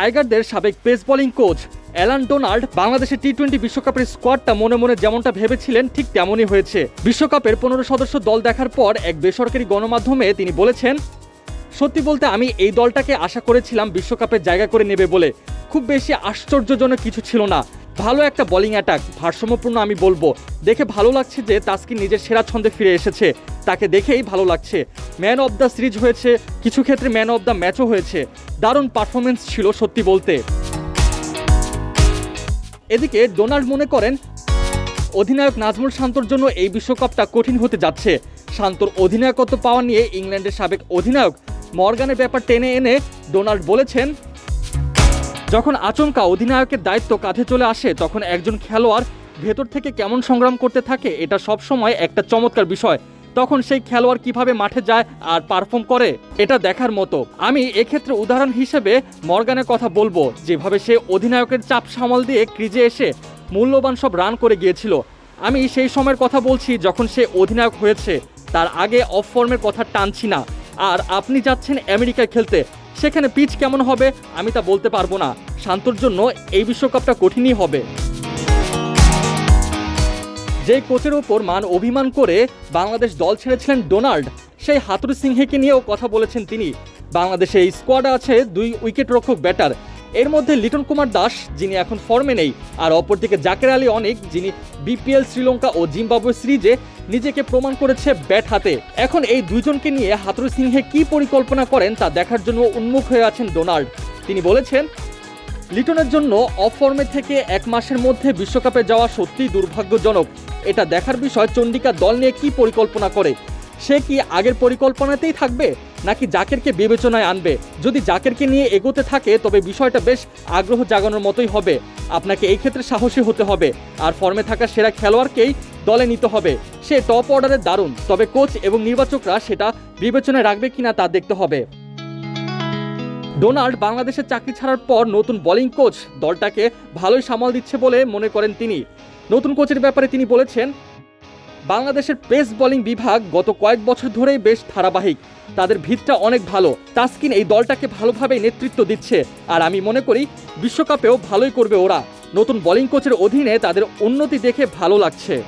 টাইগারদের সাবেক pace bowling coach Allan Donald বাংলাদেশের টি টোয়েন্টি বিশ্বকাপের স্কোয়াডটা মনে মনে যেমনটা ভেবেছিলেন, ঠিক তেমনই হয়েছে। বিশ্বকাপের পনেরো সদস্য দল দেখার পর এক বেসরকারি গণমাধ্যমে তিনি বলেছেন, সত্যি বলতে আমি এই দলটাকে আশা করেছিলাম বিশ্বকাপের জায়গা করে নেবে বলে। খুব বেশি আশ্চর্যজনক কিছু ছিল না। ভালো একটা বোলিং অ্যাটাক, ভারসাম্যপূর্ণ আমি বলব। দেখে ভালো লাগছে যে তাস্কিন নিজের সেরা ছন্দে ফিরে এসেছে। তাকে দেখেই ভালো লাগছে। ম্যান অফ দ্য সিরিজ হয়েছে, কিছু ক্ষেত্রে ম্যান অফ দ্য ম্যাচও হয়েছে। দারুণ পারফরমেন্স ছিল সত্যি বলতে। এদিকে ডোনাল্ড মনে করেন, অধিনায়ক নাজমুল শান্তর জন্য এই বিশ্বকাপটা কঠিন হতে যাচ্ছে। শান্তর অধিনায়কত্ব পাওয়া নিয়ে ইংল্যান্ডের সাবেক অধিনায়ক মর্গানের ব্যাপার টেনে এনে ডোনাল্ড বলেছেন, যখন আচমকা অধিনায়কের দায়িত্ব কাঁধে চলে আসে, তখন একজন খেলোয়াড় ভেতর থেকে কেমন সংগ্রাম করতে থাকে, এটা সবসময় একটা চমৎকার বিষয়। তখন সেই খেলোয়াড় কীভাবে মাঠে যায় আর পারফর্ম করে, এটা দেখার মতো। আমি এক্ষেত্রে উদাহরণ হিসেবে মর্গানের কথা বলব, যেভাবে সে অধিনায়কের চাপ সামাল দিয়ে ক্রিজে এসে মূল্যবান সব রান করে গিয়েছিল। আমি সেই সময়ের কথা বলছি যখন সে অধিনায়ক হয়েছে, তার আগে অফ ফর্মের কথা টানছি না। আর আপনি যাচ্ছেন আমেরিকায় খেলতে, সেখানে পিচ কেমন হবে আমি তা বলতে পারব না। শান্তর জন্য এই বিশ্বকাপটা কঠিনই হবে। যে কোচের ওপর মান অভিমান করে বাংলাদেশ দল ছেড়েছিলেন ডোনাল্ড, সেই হাতুরু সিংহেকে নিয়েও কথা বলেছেন তিনি। বাংলাদেশে এই স্কোয়াডে আছে দুই উইকেট রক্ষক ব্যাটার এর মধ্যে লিটন কুমার দাস, যিনি এখন ফর্মে নেই, আর অপরদিকে জাকের আলী অনেক, যিনি বিপিএল শ্রীলঙ্কা ও জিম্বাবুয়ে সিরিজে নিজেকে প্রমাণ করেছে ব্যাট হাতে। এখন এই দুইজনকে নিয়ে হাতুরু সিংহে কি পরিকল্পনা করেন তা দেখার জন্য উন্মুখ হয়ে আছেন ডোনাল্ড। তিনি বলেছেন লিটনের জন্য অফ ফর্মে থেকে এক মাসের মধ্যে বিশ্বকাপে যাওয়া সত্যিই দুর্ভাগ্যজনক। এটা দেখার বিষয় চন্ডিকা দল নিয়ে কি পরিকল্পনা করে? সে কি আগের পরিকল্পনাতেই থাকবে? নাকি জাকেরকে বিবেচনায় আনবে? যদি জাকেরকে নিয়ে এগোতে থাকে, তবে বিষয়টা বেশ আগ্রহ জাগানোর মতোই হবে। আপনাকে এই ক্ষেত্রে সাহসী হতে হবে। আর ফর্মে থাকা সেরা খেলোয়াড়কেই দলে নিতে হবে। সে টপ অর্ডারের দারুণ। তবে কোচ এবং নির্বাচকরা সেটা বিবেচনায় রাখবে কিনা তা দেখতে হবে। ডোনাল্ড বাংলাদেশের চাকরি ছাড়ার পর নতুন বোলিং কোচ দলটাকে ভালোই সামাল দিচ্ছে বলে মনে করেন তিনি। নতুন কোচের ব্যাপারে তিনি বলেছেন, বাংলাদেশের পেস বোলিং বিভাগ গত কয়েক বছর ধরেই বেশ ধারাবাহিক। তাদের ভিতটা অনেক ভালো। তাস্কিন এই দলটাকে ভালোভাবে নেতৃত্ব দিচ্ছে। আর আমি মনে করি, বিশ্বকাপেও ভালোই করবে ওরা। নতুন বোলিং কোচের অধীনে তাদের উন্নতি দেখে ভালো লাগছে।